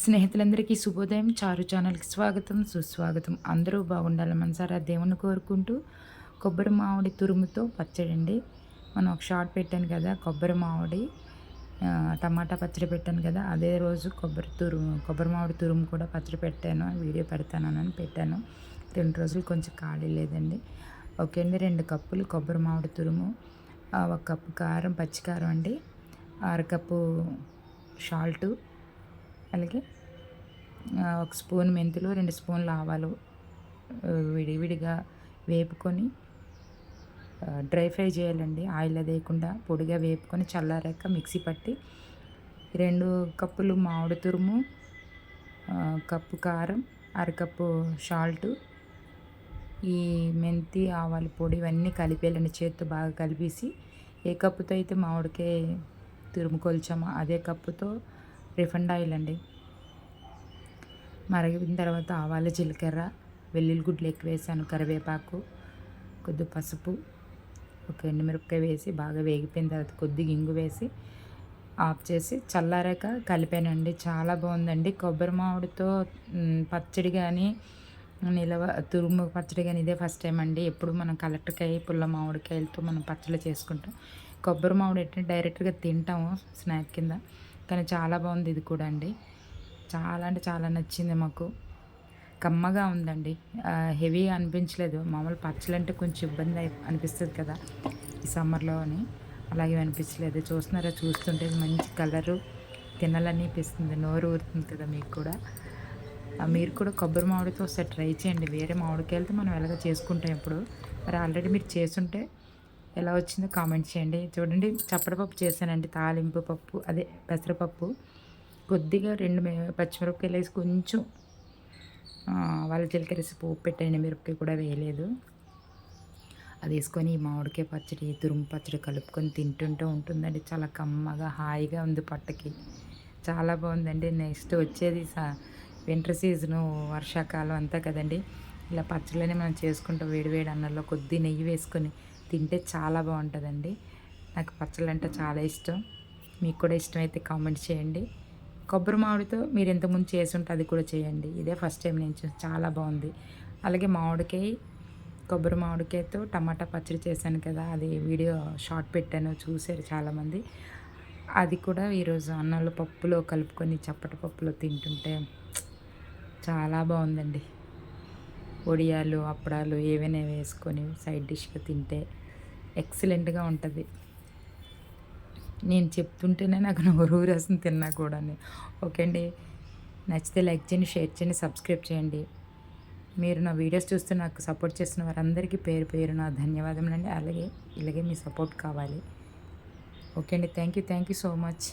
స్నేహితులందరికీ శుభోదయం. చారు ఛానల్కి స్వాగతం సుస్వాగతం. అందరూ బాగుండాలి మనసారా దేవుని కోరుకుంటూ కొబ్బరి మామిడి తురుముతో పచ్చడి అండి మనం ఒక షార్ట్ పెట్టాను కదా కొబ్బరి మామిడి టమాటా పచ్చడి పెట్టాను కదా అదే రోజు కొబ్బరి తురుము కొబ్బరి మామిడి తురుము కూడా పచ్చడి పెట్టాను వీడియో పెడతానని పెట్టాను. రెండు రోజులు కొంచెం ఖాళీ లేదండి. ఓకే అండి రెండు కప్పులు కొబ్బరి మామిడి తురుము ఒక కప్పు కారం పచ్చికారం అండి అరకప్పు షాల్టు అలాగే ఒక స్పూన్ మెంతులు రెండు స్పూన్లు ఆవాలు విడివిడిగా వేపుకొని డ్రై ఫ్రై చేయాలండి. ఆయిల్ వేయకుండా పొడిగా వేపుకొని చల్లారాక మిక్సీ పట్టి రెండు కప్పులు మామిడి తురుము కప్పు కారం అరకప్పు సాల్ట్ ఈ మెంతి ఆవాల పొడి ఇవన్నీ కలిపేయాలండి. చేత్తో బాగా కలిపేసి ఏ కప్పుతో అయితే మామిడికాయ తురుము కొల్చామో అదే కప్పుతో రిఫండ్ ఆయిల్ అండి మరిగిన తర్వాత ఆవాలు జీలకర్ర వెల్లుల్లి గుడ్లు ఎక్కువ వేసాను. కరివేపాకు కొద్ది పసుపు ఒక ఎండుమిరపకాయ వేసి బాగా వేగిపోయిన తర్వాత కొద్ది ఇంగు వేసి ఆఫ్ చేసి చల్లారాక కలిపానండి. చాలా బాగుందండి. కొబ్బరి మామిడితో పచ్చడి కానీ నిలవ తురుము పచ్చడి కానీ ఇదే ఫస్ట్ టైం అండి. ఎప్పుడు మనం కలెక్టర్కాయ పుల్ల మామిడికాయలతో మనం పచ్చడి చేసుకుంటాం. కొబ్బరి మామిడి ఏంటంటే డైరెక్ట్గా తింటాము స్నాక్ కింద. కానీ చాలా బాగుంది ఇది కూడా అండి. చాలా అంటే చాలా నచ్చింది మాకు. కమ్మగా ఉందండి. హెవీగా అనిపించలేదు. మామూలు పచ్చలు అంటే కొంచెం ఇబ్బంది అనిపిస్తుంది కదా ఈ సమ్మర్లో అని. అలాగే అనిపించలేదు. చూస్తున్నారా? చూస్తుంటే మంచి కలరు తినాలనిపిస్తుంది నోరు ఊరుతుంది కదా మీకు కూడా. మీరు కూడా కొబ్బరి మామిడితో ఒకసారి ట్రై చేయండి. వేరే మామిడికాయలతో మనం ఎలాగ చేసుకుంటాం ఇప్పుడు. మరి ఆల్రెడీ మీరు చేసుంటే ఎలా వచ్చిందో కామెంట్ చేయండి. చూడండి చప్పడపప్పు చేశానండి తాలింపు పప్పు అదే పెసరపప్పు. కొద్దిగా రెండు పచ్చిమిరపకాయలు వేసి కొంచెం వాళ్ళ జీలకర్ర పోపు పెట్టండి మిరపకాయ కూడా వేయలేదు. అది వేసుకొని మామిడికాయ పచ్చడి తురుము పచ్చడి కలుపుకొని తింటుంటే ఉంటుందండి. చాలా కమ్మగా హాయిగా ఉంది పట్టకి చాలా బాగుందండి. నెక్స్ట్ వచ్చేది వింటర్ సీజను వర్షాకాలం అంతా కదండి. ఇలా పచ్చళ్ళని మనం చేసుకుంటాం వేడివేడి అన్నంలో కొద్ది నెయ్యి వేసుకొని తింటే చాలా బాగుంటుందండి. నాకు పచ్చళ్ళు అంటే చాలా ఇష్టం. మీకు కూడా ఇష్టమైతే కామెంట్ చేయండి. కొబ్బరి మామిడితో మీరు ఇంతకుముందు చేసి ఉంటే అది కూడా చేయండి. ఇదే ఫస్ట్ టైం నేను చాలా బాగుంది. అలాగే మామిడికాయ కొబ్బరి మామిడికాయతో టమాటా పచ్చడి చేశాను కదా అది వీడియో షార్ట్ పెట్టాను చూశారు చాలామంది. అది కూడా ఈరోజు అన్నంలో పప్పులో కలుపుకొని చప్పటి పప్పులో తింటుంటే చాలా బాగుందండి. వడియాలు అప్పడాలు ఏవైనా వేసుకొని సైడ్ డిష్గా తింటే ఎక్సలెంట్గా ఉంటుంది. నేను చెప్తుంటేనే నాకు నోరు రసం తిన్నా కూడా ఓకే అండి. నచ్చితే లైక్ చేయండి షేర్ చేయండి సబ్స్క్రైబ్ చేయండి. మీరు నా వీడియోస్ చూస్తూ నాకు సపోర్ట్ చేస్తున్న వారందరికీ పేరు పేరు నా ధన్యవాదములు అండి అలాగే ఇలాగే మీ సపోర్ట్ కావాలి. ఓకే అండి. Thank you thank you so much.